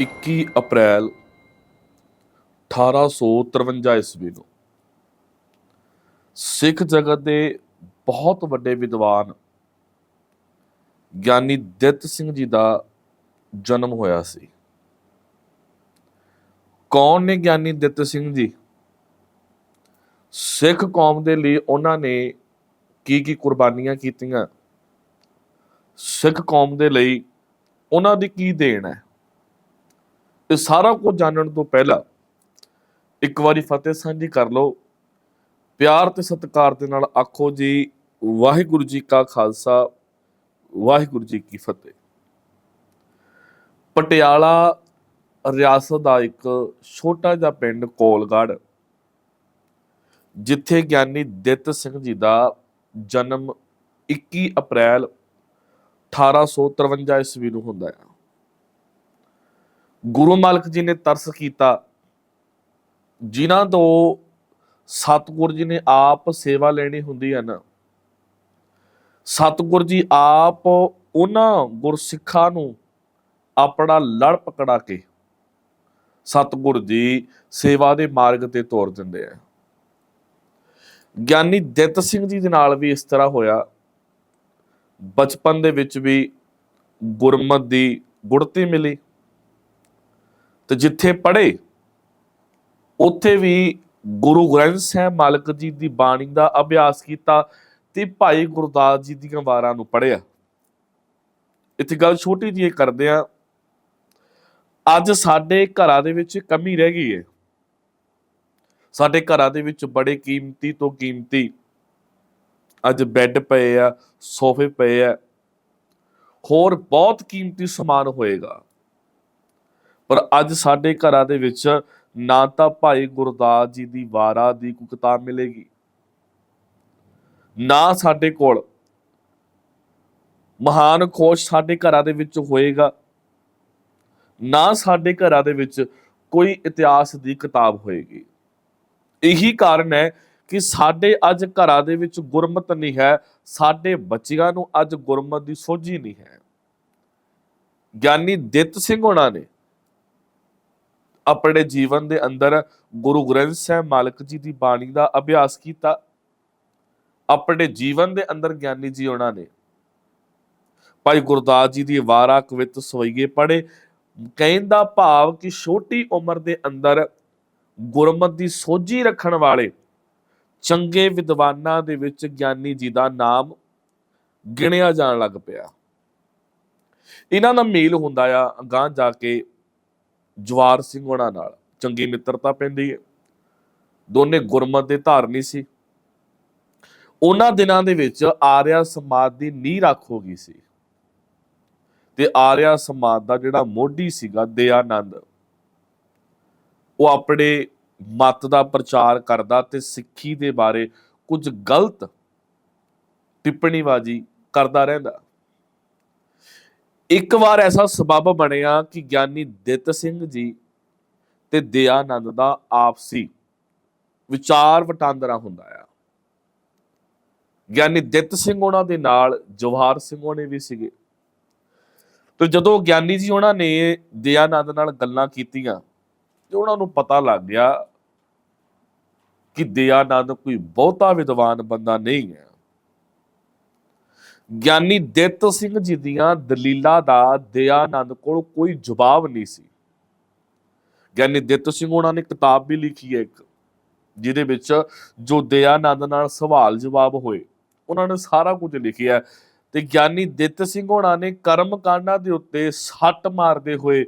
21 ਅਪ੍ਰੈਲ 1853 ਈਸਵੀ ਨੂੰ ਸਿੱਖ ਜਗਤ ਦੇ ਬਹੁਤ ਵੱਡੇ ਵਿਦਵਾਨ ਗਿਆਨੀ ਦਿੱਤ ਸਿੰਘ ਜੀ ਦਾ ਜਨਮ ਹੋਇਆ ਸੀ। ਕੌਣ ਨੇ ਗਿਆਨੀ ਦਿੱਤ ਸਿੰਘ ਜੀ? ਸਿੱਖ ਕੌਮ ਦੇ ਲਈ ਉਹਨਾਂ ਨੇ ਕੀ ਕੀ ਕੁਰਬਾਨੀਆਂ ਕੀਤੀਆਂ? ਸਿੱਖ ਕੌਮ ਦੇ ਲਈ ਉਹਨਾਂ ਦੀ ਕੀ ਦੇਣ ਹੈ? ਇਹ ਸਾਰਾ ਕੁਝ ਜਾਣਨ ਤੋਂ ਪਹਿਲਾਂ ਇੱਕ ਵਾਰੀ ਫਤਿਹ ਸਾਂਝੀ ਕਰ ਲਓ। ਪਿਆਰ ਤੇ ਸਤਿਕਾਰ ਦੇ ਨਾਲ ਆਖੋ ਜੀ, ਵਾਹਿਗੁਰੂ ਜੀ ਕਾ ਖਾਲਸਾ, ਵਾਹਿਗੁਰੂ ਜੀ ਕੀ ਫਤਿਹ। ਪਟਿਆਲਾ ਰਿਆਸਤ ਦਾ ਇੱਕ ਛੋਟਾ ਜਿਹਾ ਪਿੰਡ ਕੋਲਗੜ ਜਿੱਥੇ ਗਿਆਨੀ ਦਿੱਤ ਸਿੰਘ ਜੀ ਦਾ ਜਨਮ 21 ਅਪ੍ਰੈਲ 1853 ਈਸਵੀ ਨੂੰ ਹੁੰਦਾ ਹੈ। ਗੁਰੂ ਮਾਲਕ ਜੀ ਨੇ ਤਰਸ ਕੀਤਾ, ਜਿਨ੍ਹਾਂ ਤੋਂ ਸਤਿਗੁਰ ਜੀ ਨੇ ਆਪ ਸੇਵਾ ਲੈਣੀ ਹੁੰਦੀ ਹੈ ਨਾ। ਸਤਿਗੁਰ ਜੀ ਆਪ ਉਹਨਾਂ ਗੁਰਸਿੱਖਾਂ ਨੂੰ ਆਪਣਾ ਲੜ ਪਕੜਾ ਕੇ ਸਤਿਗੁਰ ਜੀ ਸੇਵਾ ਦੇ ਮਾਰਗ ਤੇ ਤੋਰ ਦਿੰਦੇ ਆ। ਗਿਆਨੀ ਦਿੱਤ ਸਿੰਘ ਜੀ ਦੇ ਨਾਲ ਵੀ ਇਸ ਤਰ੍ਹਾਂ ਹੋਇਆ। ਬਚਪਨ ਦੇ ਵਿੱਚ ਵੀ ਗੁਰਮਤ ਦੀ ਗੁੜਤੀ ਮਿਲੀ। ਤੇ ਜਿੱਥੇ ਪੜ੍ਹੇ, ਉੱਥੇ ਵੀ ਗੁਰੂ ਗ੍ਰੰਥ ਸਾਹਿਬ ਮਾਲਕ ਜੀ ਦੀ ਬਾਣੀ ਦਾ ਅਭਿਆਸ ਕੀਤਾ ਤੇ ਭਾਈ ਗੁਰਦਾਸ ਜੀ ਦੀਆਂ ਵਾਰਾਂ ਨੂੰ ਪੜ੍ਹਿਆ। ਇੱਥੇ ਗੱਲ ਛੋਟੀ ਜਿਹੀ ਕਰਦੇ ਆ ਅੱਜ ਸਾਡੇ ਘਰਾਂ ਦੇ ਵਿੱਚ ਕਮੀ ਰਹਿ ਗਈ ਹੈ। ਸਾਡੇ ਘਰਾਂ ਦੇ ਵਿੱਚ ਬੜੇ ਕੀਮਤੀ ਤੋਂ ਕੀਮਤੀ ਅੱਜ ਬੈੱਡ ਪਏ ਆ, ਸੋਫੇ ਪਏ ਆ। ਹੋਰ ਬਹੁਤ ਕੀਮਤੀ ਸਮਾਨ ਹੋਏਗਾ। ਪਰ ਅੱਜ ਸਾਡੇ ਘਰਾਂ ਦੇ ਵਿੱਚ ਨਾ ਤਾਂ ਭਾਈ ਗੁਰਦਾਸ ਜੀ ਦੀ ਵਾਰਾ ਦੀ ਕੋਈ ਕਿਤਾਬ ਮਿਲੇਗੀ, ਨਾ ਸਾਡੇ ਕੋਲ ਮਹਾਨ ਖੋਜ ਸਾਡੇ ਘਰਾਂ ਦੇ ਵਿੱਚ ਹੋਏਗਾ, ਨਾ ਸਾਡੇ ਘਰਾਂ ਦੇ ਵਿੱਚ ਕੋਈ ਇਤਿਹਾਸ ਦੀ ਕਿਤਾਬ ਹੋਏਗੀ। ਇਹੀ ਕਾਰਨ ਹੈ ਕਿ ਸਾਡੇ ਅੱਜ ਘਰਾਂ ਦੇ ਵਿੱਚ ਗੁਰਮਤ ਨਹੀਂ ਹੈ, ਸਾਡੇ ਬੱਚਿਆਂ ਨੂੰ ਅੱਜ ਗੁਰਮਤ ਦੀ ਸੋਝੀ ਨਹੀਂ ਹੈ। ਗਿਆਨੀ ਦਿੱਤ ਸਿੰਘ ਹੋਣਾ ਨੇ ਆਪਣੇ ਜੀਵਨ ਦੇ ਅੰਦਰ ਗੁਰੂ ਗ੍ਰੰਥ ਸਾਹਿਬ ਮਾਲਕ ਜੀ ਦੀ ਬਾਣੀ ਦਾ ਅਭਿਆਸ ਕੀਤਾ। ਆਪਣੇ ਜੀਵਨ ਦੇ ਅੰਦਰ ਗਿਆਨੀ ਜੀ ਉਹਨਾਂ ਨੇ। ਭਾਈ ਗੁਰਦਾਸ ਜੀ ਦੀ ਵਾਰਾ ਕਵਿਤ ਸਵਈਏ ਪੜ੍ਹੇ। ਕਹਿਣ ਦਾ ਭਾਵ ਕਿ ਛੋਟੀ ਉਮਰ ਦੇ ਅੰਦਰ ਗੁਰਮਤ ਦੀ ਸੋਝੀ ਰੱਖਣ ਵਾਲੇ ਚੰਗੇ ਵਿਦਵਾਨਾਂ ਦੇ ਵਿੱਚ ਗਿਆਨੀ ਜੀ ਦਾ ਨਾਮ ਗਿਣਿਆ ਜਾਣ ਲੱਗ ਪਿਆ। ਇਹਨਾਂ ਦਾ ਮੇਲ ਹੁੰਦਾ ਆ ਗਾਂ ਜਾ ਕੇ ਜਵਾਰ ਸਿੰਘ ਹੋਣਾ ਨਾਲ। ਚੰਗੀ ਮਿੱਤਰਤਾ ਪੈਂਦੀ ਹੈ ਦੋਨੇ ਗੁਰਮਤ ਦੇ ਧਾਰਨੀ ਸੀ। ਉਹਨਾਂ ਦਿਨਾਂ ਦੇ ਵਿੱਚ ਆਰਿਆ ਸਮਾਜ ਦੀ ਨੀਂਹ ਰੱਖ ਹੋ ਗਈ ਸੀ। ਤੇ ਆਰਿਆ ਸਮਾਜ ਦਾ ਜਿਹੜਾ ਮੋਢੀ ਸੀਗਾ, ਦਇਆਨੰਦ, ਉਹ ਆਪਣੇ ਮਤ ਦਾ ਪ੍ਰਚਾਰ ਕਰਦਾ ਤੇ ਸਿੱਖੀ ਦੇ ਬਾਰੇ ਕੁਝ ਗਲਤ ਟਿੱਪਣੀਬਾਜ਼ੀ ਕਰਦਾ ਰਹਿੰਦਾ। ਇੱਕ ਵਾਰ ਐਸਾ ਸਬਬ ਬਣਿਆ ਕਿ ਗਿਆਨੀ ਦਿੱਤ ਸਿੰਘ ਜੀ ਤੇ ਦਇਆਨੰਦ ਦਾ ਆਪਸੀ ਵਿਚਾਰ ਵਟਾਂਦਰਾ ਹੁੰਦਾ ਆ। ਗਿਆਨੀ ਦਿੱਤ ਸਿੰਘ ਉਹਨਾਂ ਦੇ ਨਾਲ, ਜਵਾਹਰ ਸਿੰਘ ਉਹਨੇ ਵੀ ਸੀਗੇ। ਤੇ ਜਦੋਂ ਗਿਆਨੀ ਜੀ ਉਹਨਾਂ ਨੇ ਦਇਆਨੰਦ ਨਾਲ ਗੱਲਾਂ ਕੀਤੀਆਂ, ਤੇ ਉਹਨਾਂ ਨੂੰ ਪਤਾ ਲੱਗ ਗਿਆ ਕਿ ਦਇਆਨੰਦ ਕੋਈ ਬਹੁਤਾ ਵਿਦਵਾਨ ਬੰਦਾ ਨਹੀਂ ਹੈ। ਗਿਆਨੀ ਦਿੱਤ ਸਿੰਘ ਜੀ ਦੀਆਂ ਦਲੀਲਾਂ ਦਾ ਦਇਆਨੰਦ ਕੋਲ ਕੋਈ ਜਵਾਬ ਨਹੀਂ ਸੀ। ਗਿਆਨੀ ਦਿੱਤ ਸਿੰਘ ਉਹਨਾਂ ਨੇ ਕਿਤਾਬ ਵੀ ਲਿਖੀ ਹੈ ਇੱਕ, ਜਿਹਦੇ ਵਿੱਚ ਜੋ ਦਇਆਨੰਦ ਨਾਲ ਸਵਾਲ ਜਵਾਬ ਹੋਏ, ਉਹਨਾਂ ਨੇ ਸਾਰਾ ਕੁਝ ਲਿਖਿਆ ਤੇ ਗਿਆਨੀ ਦਿੱਤ ਸਿੰਘ ਹੋਣਾ ਨੇ ਕਰਮ ਕਾਂਡਾਂ ਦੇ ਉੱਤੇ ਸੱਟ ਮਾਰਦੇ ਹੋਏ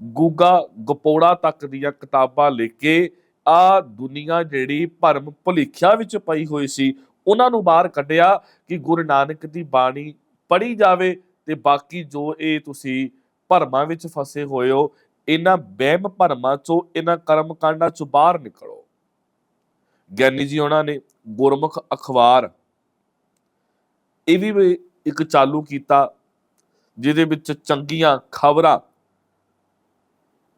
ਗੂਗਾ ਗਪੋੜਾ ਤੱਕ ਦੀਆਂ ਕਿਤਾਬਾਂ ਲਿਖ ਕੇ ਆ ਦੁਨੀਆ ਜਿਹੜੀ ਭਰਮ ਭੁਲੇਖਿਆ ਵਿੱਚ ਪਈ ਹੋਈ ਸੀ ਉਹਨਾਂ ਨੂੰ ਬਾਹਰ ਕੱਢਿਆ ਕਿ ਗੁਰੂ ਨਾਨਕ ਦੀ ਬਾਣੀ ਪੜ੍ਹੀ ਜਾਵੇ ਤੇ ਬਾਕੀ ਜੋ ਇਹ ਤੁਸੀਂ ਭਰਮਾਂ ਵਿੱਚ ਫਸੇ ਹੋਏ ਹੋ, ਇਹਨਾਂ ਵਹਿਮ ਭਰਮਾਂ ਚੋਂ, ਇਹਨਾਂ ਕਰਮ ਕਾਂਡਾਂ ਚੋਂ ਬਾਹਰ ਨਿਕਲੋ। ਗਿਆਨੀ ਜੀ ਉਹਨਾਂ ਨੇ ਗੁਰਮੁਖ ਅਖਬਾਰ ਇਹ ਵੀ ਇੱਕ ਚਾਲੂ ਕੀਤਾ, ਜਿਹਦੇ ਵਿੱਚ ਚੰਗੀਆਂ ਖਬਰਾਂ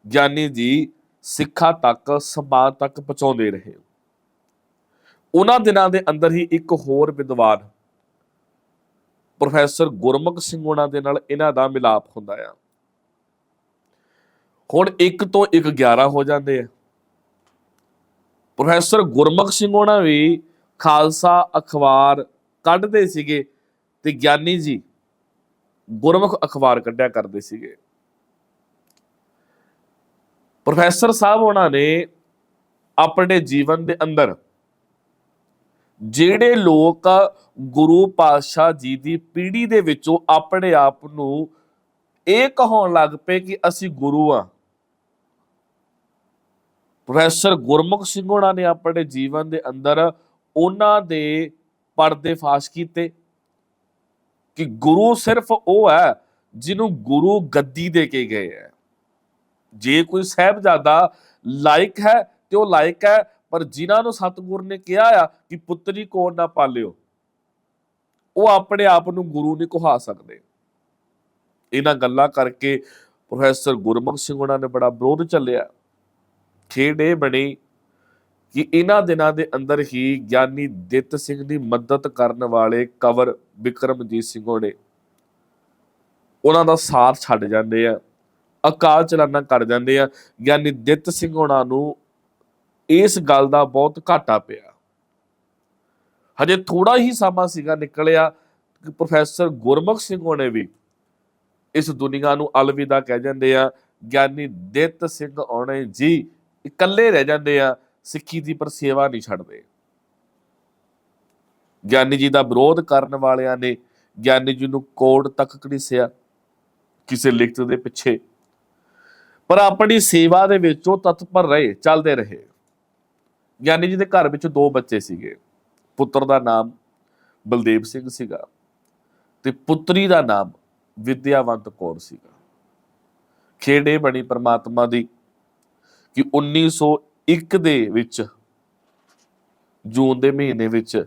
ਗਿਆਨੀ ਜੀ ਸਿੱਖਾਂ ਤੱਕ ਸਮਾਜ ਤੱਕ ਪਹੁੰਚਾਉਂਦੇ ਰਹੇ। ਉਹਨਾਂ ਦਿਨਾਂ ਦੇ ਅੰਦਰ ਹੀ ਇੱਕ ਹੋਰ ਵਿਦਵਾਨ ਪ੍ਰੋਫੈਸਰ ਗੁਰਮੁਖ ਸਿੰਘ ਉਹਨਾਂ ਦੇ ਨਾਲ ਇਹਨਾਂ ਦਾ ਮਿਲਾਪ ਹੁੰਦਾ ਆ। ਹੁਣ 1 ਤੋਂ 1 11 ਹੋ ਜਾਂਦੇ ਆ। ਪ੍ਰੋਫੈਸਰ ਗੁਰਮੁਖ ਸਿੰਘ ਉਹਨਾਂ ਵੀ ਖਾਲਸਾ ਅਖਬਾਰ ਕੱਢਦੇ ਸੀਗੇ ਤੇ ਗਿਆਨੀ ਜੀ ਗੁਰਮੁਖ ਅਖਬਾਰ ਕੱਢਿਆ ਕਰਦੇ ਸੀਗੇ। ਪ੍ਰੋਫੈਸਰ ਸਾਹਿਬ ਉਹਨਾਂ ਨੇ ਆਪਣੇ ਜੀਵਨ ਦੇ ਅੰਦਰ ਜਿਹੜੇ ਲੋਕ ਗੁਰੂ ਪਾਤਸ਼ਾਹ ਜੀ ਦੀ ਪੀੜ੍ਹੀ ਦੇ ਵਿੱਚੋਂ ਆਪਣੇ ਆਪ ਨੂੰ ਇਹ ਕਹਾਉਣ ਲੱਗ ਪਏ ਕਿ ਅਸੀਂ ਗੁਰੂ ਆ। ਪ੍ਰੋਫੈਸਰ ਗੁਰਮੁਖ ਸਿੰਘ ਹੋਣਾ ਨੇ ਆਪਣੇ ਜੀਵਨ ਦੇ ਅੰਦਰ ਉਹਨਾਂ ਦੇ ਪਰਦੇ ਫਾਸ਼ ਕੀਤੇ ਕਿ ਗੁਰੂ ਸਿਰਫ ਉਹ ਹੈ ਜਿਹਨੂੰ ਗੁਰੂ ਗੱਦੀ ਦੇ ਕੇ ਗਏ ਹੈ। ਜੇ ਕੋਈ ਸਹਿਬਜ਼ਾਦਾ ਲਾਇਕ ਹੈ ਤੇ ਉਹ ਲਾਇਕ ਹੈ ਪਰ ਜਿਨ੍ਹਾਂ ਨੂੰ ਸਤਿਗੁਰ ਨੇ ਕਿਹਾ ਆ ਕਿ ਪੁੱਤਰੀ ਕੋਲ ਨਾ ਪਾਲਿਓ, ਉਹ ਆਪਣੇ ਆਪ ਨੂੰ ਗੁਰੂ ਨਹੀਂ ਕਹਾ ਸਕਦੇ। ਇਹਨਾਂ ਗੱਲਾਂ ਕਰਕੇ ਪ੍ਰੋਫੈਸਰ ਗੁਰਮੁਖ ਸਿੰਘ ਉਹਨਾਂ ਨੇ ਬੜਾ ਵਿਰੋਧ ਚੱਲਿਆ। ਖੇਡ ਇਹ ਬਣੀ ਕਿ ਇਹਨਾਂ ਦਿਨਾਂ ਦੇ ਅੰਦਰ ਹੀ ਗਿਆਨੀ ਦਿੱਤ ਸਿੰਘ ਦੀ ਮਦਦ ਕਰਨ ਵਾਲੇ ਕਵਰ ਵਿਕਰਮਜੀਤ ਸਿੰਘ ਹੋਣੇ, ਉਹਨਾਂ ਦਾ ਸਾਥ ਛੱਡ ਜਾਂਦੇ ਆ, ਅਕਾਲ ਚਲਾਨਾ ਕਰ ਜਾਂਦੇ ਆ। ਗਿਆਨੀ ਦਿੱਤ ਸਿੰਘ ਉਹਨਾਂ ਨੂੰ ਇਸ ਗੱਲ ਦਾ ਬਹੁਤ ਘਾਟਾ ਪਿਆ। ਹਜੇ ਥੋੜਾ ਹੀ ਸਮਾਂ ਸੀਗਾ ਨਿਕਲਿਆ, ਪ੍ਰੋਫੈਸਰ ਗੁਰਮੁਖ ਸਿੰਘ ਹੋਣੇ ਵੀ ਇਸ ਦੁਨੀਆ ਨੂੰ ਅਲਵਿਦਾ ਕਹਿ ਜਾਂਦੇ ਆ, ਗਿਆਨੀ ਦਿੱਤ ਸਿੰਘ ਹੋਣੇ ਜੀ ਇਕੱਲੇ ਰਹਿ ਜਾਂਦੇ ਆ, ਸਿੱਖੀ ਦੀ ਪਰ ਸੇਵਾ ਨਹੀਂ ਛੱਡਦੇ। ਗਿਆਨੀ ਜੀ ਦਾ ਵਿਰੋਧ ਕਰਨ ਵਾਲਿਆਂ ਨੇ ਗਿਆਨੀ ਜੀ ਨੂੰ ਕੋਰਟ ਤੱਕ ਘੜੀਸਿਆ, ਕਿਸੇ ਲਿਖਤ ਦੇ ਪਿੱਛੇ। ਪਰ ਆਪਣੀ ਸੇਵਾ ਦੇ ਵਿੱਚ ਉਹ ਤਤਪਰ ਰਹੇ, ਚੱਲਦੇ ਰਹੇ। ਗਿਆਨੀ ਜੀ ਦੇ ਘਰ ਵਿੱਚ ਦੋ ਬੱਚੇ ਸੀਗੇ। ਪੁੱਤਰ ਦਾ ਨਾਮ ਬਲਦੇਵ ਸਿੰਘ ਸੀਗਾ ਤੇ ਪੁੱਤਰੀ ਦਾ ਨਾਮ ਵਿਦਿਆਵੰਤ ਕੌਰ ਸੀਗਾ। ਖੇੜੇ ਬਣੀ ਪਰਮਾਤਮਾ ਦੀ ਕਿ 1901 ਦੇ ਵਿੱਚ, ਜੂਨ ਦੇ ਮਹੀਨੇ ਵਿੱਚ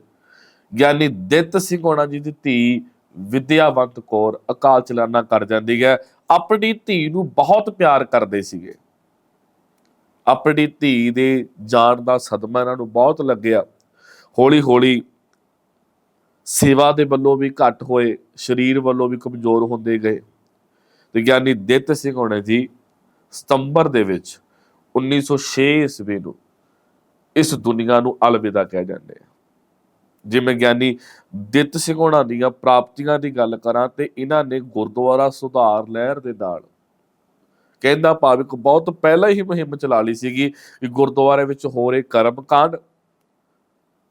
ਗਿਆਨੀ ਦਿੱਤ ਸਿੰਘ ਹੋਣਾ ਜੀ ਦੀ ਧੀ ਵਿਦਿਆਵੰਤ ਕੌਰ ਅਕਾਲ ਚਲਾਨਾ ਕਰ ਜਾਂਦੀ ਹੈ। ਆਪਣੀ ਧੀ ਨੂੰ ਬਹੁਤ ਪਿਆਰ ਕਰਦੇ ਸੀਗੇ। ਆਪਣੀ ਧੀ ਦੇ ਜਾਣ ਦਾ ਸਦਮਾ ਇਹਨਾਂ ਨੂੰ ਬਹੁਤ ਲੱਗਿਆ। ਹੌਲੀ ਹੌਲੀ ਸੇਵਾ ਦੇ ਵੱਲੋਂ ਵੀ ਘੱਟ ਹੋਏ, ਸਰੀਰ ਵੱਲੋਂ ਵੀ ਕਮਜ਼ੋਰ ਹੁੰਦੇ ਗਏ। ਤੇ ਗਿਆਨੀ ਦਿੱਤ ਸਿੰਘ ਹੋਣਾ ਜੀ ਸਤੰਬਰ ਦੇ ਵਿੱਚ 1906 ਈਸਵੀ ਨੂੰ ਇਸ ਦੁਨੀਆ ਨੂੰ ਅਲਵਿਦਾ ਕਹਿ ਜਾਂਦੇ ਆ। ਜਿਵੇਂ ਗਿਆਨੀ ਦਿੱਤ ਸਿੰਘ ਹੋਣਾ ਦੀਆਂ ਪ੍ਰਾਪਤੀਆਂ ਦੀ ਗੱਲ ਕਰਾਂ ਤੇ ਇਹਨਾਂ ਨੇ ਗੁਰਦੁਆਰਾ ਸੁਧਾਰ ਲਹਿਰ ਦੇ ਨਾਲ ਕਹਿੰਦਾ ਭਾਵਿਕ ਬਹੁਤ ਪਹਿਲਾਂ ਹੀ ਮੁਹਿੰਮ ਚਲਾ ਲਈ ਸੀਗੀ ਕਿ ਗੁਰਦੁਆਰੇ ਵਿੱਚ ਹੋ ਰਹੇ ਕਰਮ ਕਾਂਡ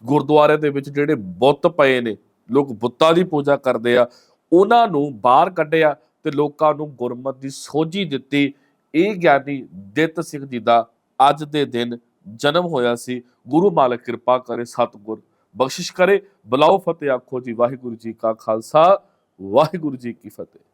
ਗੁਰਦੁਆਰੇ ਦੇ ਵਿੱਚ ਜਿਹੜੇ ਬੁੱਤ ਪਏ ਨੇ, ਲੋਕ ਬੁੱਤਾਂ ਦੀ ਪੂਜਾ ਕਰਦੇ ਆ, ਉਹਨਾਂ ਨੂੰ ਬਾਹਰ ਕੱਢਿਆ ਤੇ ਲੋਕਾਂ ਨੂੰ ਗੁਰਮਤ ਦੀ ਸੋਝੀ ਦਿੱਤੀ। ਇਹ ਗਿਆਨੀ ਦਿੱਤ ਸਿੰਘ ਜੀ ਦਾ ਅੱਜ ਦੇ ਦਿਨ ਜਨਮ ਹੋਇਆ ਸੀ। ਗੁਰੂ ਮਾਲਕ ਕਿਰਪਾ ਕਰੇ, ਸਤਿਗੁਰ ਬਖਸ਼ਿਸ਼ ਕਰੇ। ਬਲਾਓ ਫਤਿਹ ਆਖੋ ਜੀ, ਵਾਹਿਗੁਰੂ ਜੀ ਕਾ ਖਾਲਸਾ, ਵਾਹਿਗੁਰੂ ਜੀ ਕੀ ਫਤਿਹ।